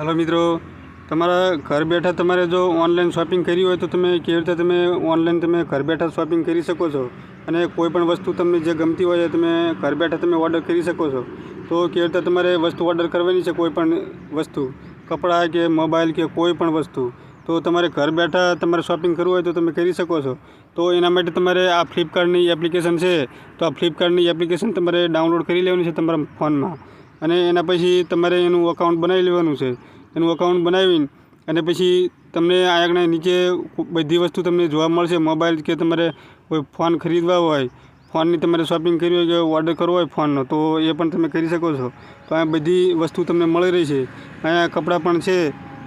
Hello મિત્રો, તમારા ઘર બેઠા તમારે જો ઓનલાઈન શોપિંગ કરવી હોય તો તમે કેવી રીતે તમે ઓનલાઈન તમે ઘર બેઠા શોપિંગ કરી શકો છો? અને કોઈ પણ વસ્તુ તમને જે ગમતી હોય તમે ઘર બેઠા તમે ઓર્ડર કરી શકો છો. તો કેવી રીતે તમારે વસ્તુ ઓર્ડર કરવાની છે કોઈ પણ વસ્તુ? કપડાં કે મોબાઈલ કે કોઈ પણ વસ્તુ? તો તમારે ઘર બેઠા તમારે શોપિંગ કરવું હોય તો તમે કરી શકો છો. તો એના માટે તમારે આ ફ્લિપકાર્ટની એપ્લિકેશન છે. તો આ ફ્લિપકાર્ટની એપ્લિકેશન તમારે ડાઉનલોડ કરી લેવાની છે તમારા ફોનમાં. અને એના પછી તમારે એનું અકાઉન્ટ બનાવી લેવાનું છે. એનું અકાઉન્ટ બનાવીને અને પછી તમને આગળ નીચે બધી વસ્તુ તમને જોવા મળશે. મોબાઈલ કે તમારે કોઈ ફોન ખરીદવા હોય ફોનની તમારે શોપિંગ કરવી હોય કે ઓર્ડર કરવો હોય ફોનનો તો એ પણ તમે કરી શકો છો. તો આ બધી વસ્તુ તમને મળી રહી છે. અહીંયા કપડાં પણ છે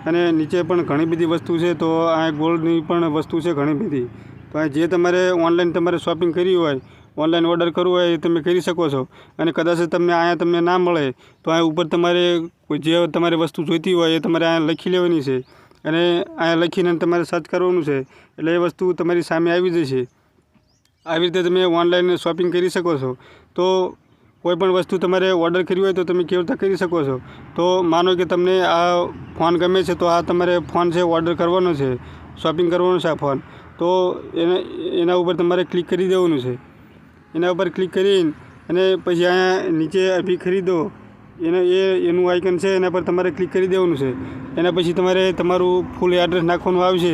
અને નીચે પણ ઘણી બધી વસ્તુ છે, તો આ ગોલ્ડની પણ વસ્તુ છે ઘણી બધી. તો આ જે તમારે ઓનલાઈન તમારે શોપિંગ કરવી હોય ઓનલાઈન ઓર્ડર કરવું હોય એ તમે કરી શકો છો. અને કદાચ તમને અહીંયા તમને ના મળે, તો અહીંયા ઉપર તમારે જે તમારે વસ્તુ જોઈતી હોય એ તમારે અહીંયા લખી લેવાની છે. અને અહીંયા લખીને તમારે સર્ચ કરવાનું છે, એટલે એ વસ્તુ તમારી સામે આવી જશે. આવી રીતે તમે ઓનલાઈન શોપિંગ કરી શકો છો. તો કોઈ પણ વસ્તુ તમારે ઓર્ડર કરવી હોય તો તમે કેવી રીતે કરી શકો છો. તો માનો કે તમને આ ફોન ગમે છે, તો આ તમારે ફોન છે, ઓર્ડર કરવાનો છે, શોપિંગ કરવાનો છે આ ફોન. તો એને, એના ઉપર તમારે ક્લિક કરી દેવાનું છે. એના ઉપર ક્લિક કરીને અને પછી અહીંયા નીચે અભી ખરીદો. એને એ, એનું આઇકન છે, એના પર તમારે ક્લિક કરી દેવાનું છે. એના પછી તમારે તમારું ફૂલ એડ્રેસ નાખવાનું આવશે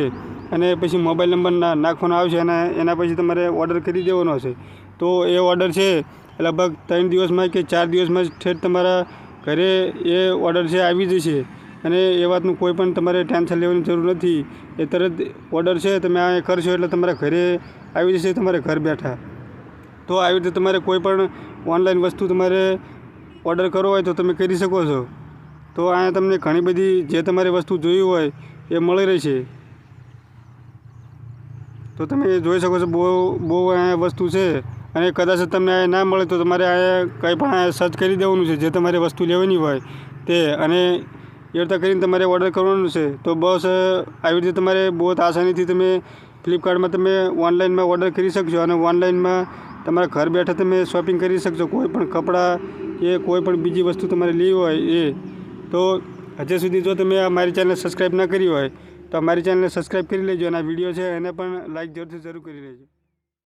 અને પછી મોબાઈલ નંબર નાખવાનો આવશે અને એના પછી તમારે ઓર્ડર કરી દેવાનો હશે. તો એ ઓર્ડર છે, લગભગ ત્રણ દિવસમાં કે ચાર દિવસમાં જ ઠેઠ તમારા ઘરે એ ઓર્ડર છે, આવી જશે. અને એ વાતનું કોઈ પણ તમારે ટેન્શન લેવાની જરૂર નથી. એ તરત ઓર્ડર છે, તમે આ કરશો એટલે તમારા ઘરે આવી જશે, તમારે ઘર બેઠા. તો આવી રીતે તમારે કોઈ પણ ઓનલાઈન વસ્તુ તમારે ઓર્ડર કરવો હોય તો તમે કરી શકો છો. તો અહીંયા તમને ઘણી બધી જે તમારે વસ્તુ જોઈ હોય એ મળી રહી છે તો તમે જોઈ શકો છો બહુ બહુ અહીંયા વસ્તુ છે અને કદાચ તમને અહીંયા ના મળે તો તમારે અહીંયા કંઈ પણ અહીંયા સર્ચ કરી દેવાનું છે જે તમારે વસ્તુ લેવાની હોય તે અને એ રીતે કરીને તમારે ઓર્ડર કરવાનું છે. તો બસ, આવી રીતે તમારે બહુ આસાનીથી તમે ફ્લિપકાર્ટમાં તમે ઓનલાઈનમાં ઓર્ડર કરી શકશો અને ઓનલાઈનમાં તમારા ઘર બેઠા તમે શોપિંગ કરી શકશો કોઈ પણ કપડાં કે કોઈ પણ બીજી વસ્તુ તમારે લેવી હોય એ. તો હજી સુધી જો તમે આ મારી ચેનલ સબસ્ક્રાઈબ ના કરી હોય, તો મારી ચેનલને સબસ્ક્રાઈબ કરી લેજો અને આ વીડિયો છે એને પણ લાઇક જરૂરથી જરૂર કરી લેજો.